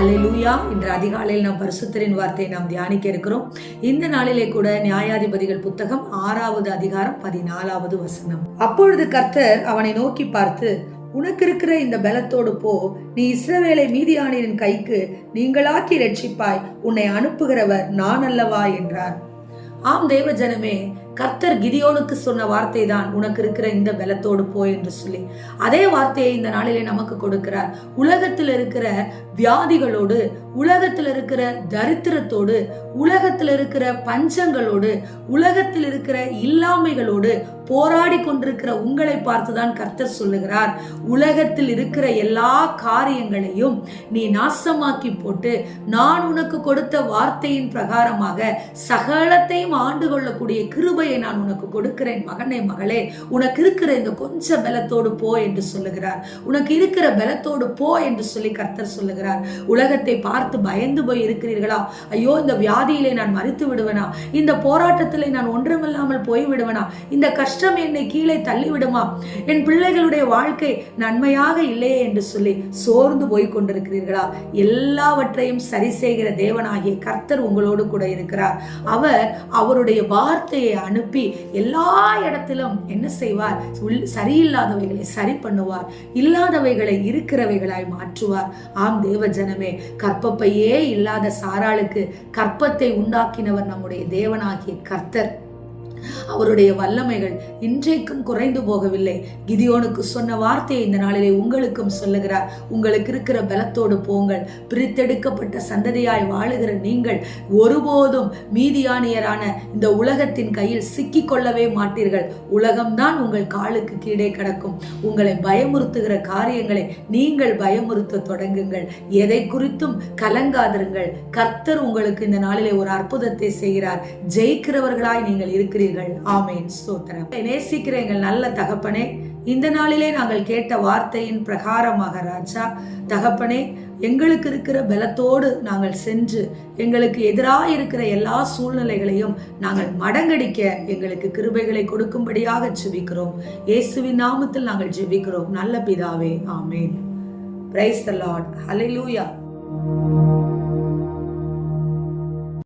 ஹalleluya. இன்று அதிகாலையில் நாம் பரிசுத்தரின் வார்த்தையை நாம் தியானிக்க இருக்கிறோம். இந்த நாளிலே கூட நியாயாதிபதிகள் புத்தகம் ஆறாவது அதிகாரம் பதினாலாவது வசனம். அப்பொழுது கர்த்தர் அவனை நோக்கி பார்த்து உனக்கு இருக்கிற இந்த பலத்தோடு போ. நீ இஸ்ரவேலை மீதியானின் கைக்கு நீங்களாக்கி ரட்சிப்பாய் உன்னை அனுப்புகிறவர் நான் அல்லவா? என்றார். ஆம் தேவ ஜனமே கர்த்தர் கிதியோனுக்கு சொன்ன வார்த்தை தான் உனக்கு இருக்கிற இந்த பலத்தோடு போ என்று சொல்லி. அதே வார்த்தையை இந்த நாளிலே நமக்கு கொடுக்கிறார். உலகத்தில் இருக்கிற வியாதிகளோடு உலகத்தில் இருக்கிற தரித்திரத்தோடு உலகத்தில் இருக்கிற பஞ்சங்களோடு உலகத்தில் இருக்கிற இல்லாமைகளோடு போராடி கொண்டிருக்கிற உங்களை பார்த்துதான் கர்த்தர் சொல்லுகிறார். உலகத்தில் இருக்கிற எல்லா காரியங்களையும் நீ நாசமாக்கி போட்டு நான் உனக்கு கொடுத்த வார்த்தையின் பிரகாரமாக சகலத்தையும் ஆண்டு கொள்ளக்கூடிய கிருப கிருபையை நான் உனக்கு கொடுக்கிறேன். மகனே மகளே உனக்கு இருக்கிற இந்த கொஞ்ச பலத்தோடு போ என்று சொல்லுகிறார். உனக்கு இருக்கிற பலத்தோடு போ என்று சொல்லி கர்த்தர் சொல்லுகிறார். உலகத்தை பார்த்து பயந்து போய் இருக்கிறீர்களா? ஐயோ இந்த வியாதியிலே நான் மறித்து விடுவேனா? இந்த போராட்டத்திலே நான் ஒன்றுமில்லாமல் போய் விடுவேனா? இந்த கஷ்டம் என்னை கீழே தள்ளிவிடுமா? என் பிள்ளைகளுடைய வாழ்க்கை நன்மையாக இல்லையே என்று சொல்லி சோர்ந்து போய் கொண்டிருக்கிறீர்களா? எல்லாவற்றையும் சரி செய்கிற தேவனாகிய கர்த்தர் உங்களோடு கூட இருக்கிறார். அவர் அவருடைய வார்த்தையை அனுப்பி எல்லா இடத்திலும் என்ன செய்வார்? உள்- சரியில்லாதவைகளை சரி பண்ணுவார். இல்லாதவைகளை இருக்கிறவைகளாய் மாற்றுவார். ஆம் தேவ ஜனமே கற்பப்பையே இல்லாத சாராளுக்கு கற்பத்தை உண்டாக்கினவர் நம்முடைய தேவனாகிய கர்த்தர். அவருடைய வல்லமைகள் இன்றைக்கும் குறைந்து போகவில்லை. கிதியோனுக்கு சொன்ன வார்த்தையை இந்த நாளிலே உங்களுக்கும் சொல்லுகிறார். உங்களுக்கு இருக்கிற பலத்தோடு போங்கள். பிரித்தெடுக்கப்பட்ட சந்ததியாய் வாழுகிற நீங்கள் ஒருபோதும் மீதியானியரான இந்த உலகத்தின் கையில் சிக்கிக் கொள்ளவே மாட்டீர்கள். உலகம்தான் உங்கள் காலுக்கு கீழே கிடக்கும். உங்களை பயமுறுத்துகிற காரியங்களை நீங்கள் பயமுறுத்த தொடங்குங்கள். எதை குறித்தும் கலங்காதிருங்கள். கர்த்தர் உங்களுக்கு இந்த நாளிலே ஒரு அற்புதத்தை செய்கிறார். ஜெயிக்கிறவர்களாய் நீங்கள் இருக்கிறீர்கள். ஆமென். ஸ்தோத்திரம். நேசிக்கிற எங்கள் நல்ல தகப்பனே இந்த நாளிலே நாங்கள் கேட்ட வார்த்தையின் பிரகாரமாக ராஜா தகப்பனே எங்களுக்கு இருக்கிற பலத்தோடு நாங்கள் சென்று எங்களுக்கு எதிராக இருக்கிற எல்லா சூழ்நிலைகளையும் நாங்கள் மடங்கடிக்க எங்களுக்கு கிருபைகளை கொடுக்கும்படியாக ஜெபிக்கிறோம். இயேசுவின் நாமத்தில் நாங்கள் ஜெபிக்கிறோம். நல்ல பிதாவே ஆமேன். Praise the Lord hallelujah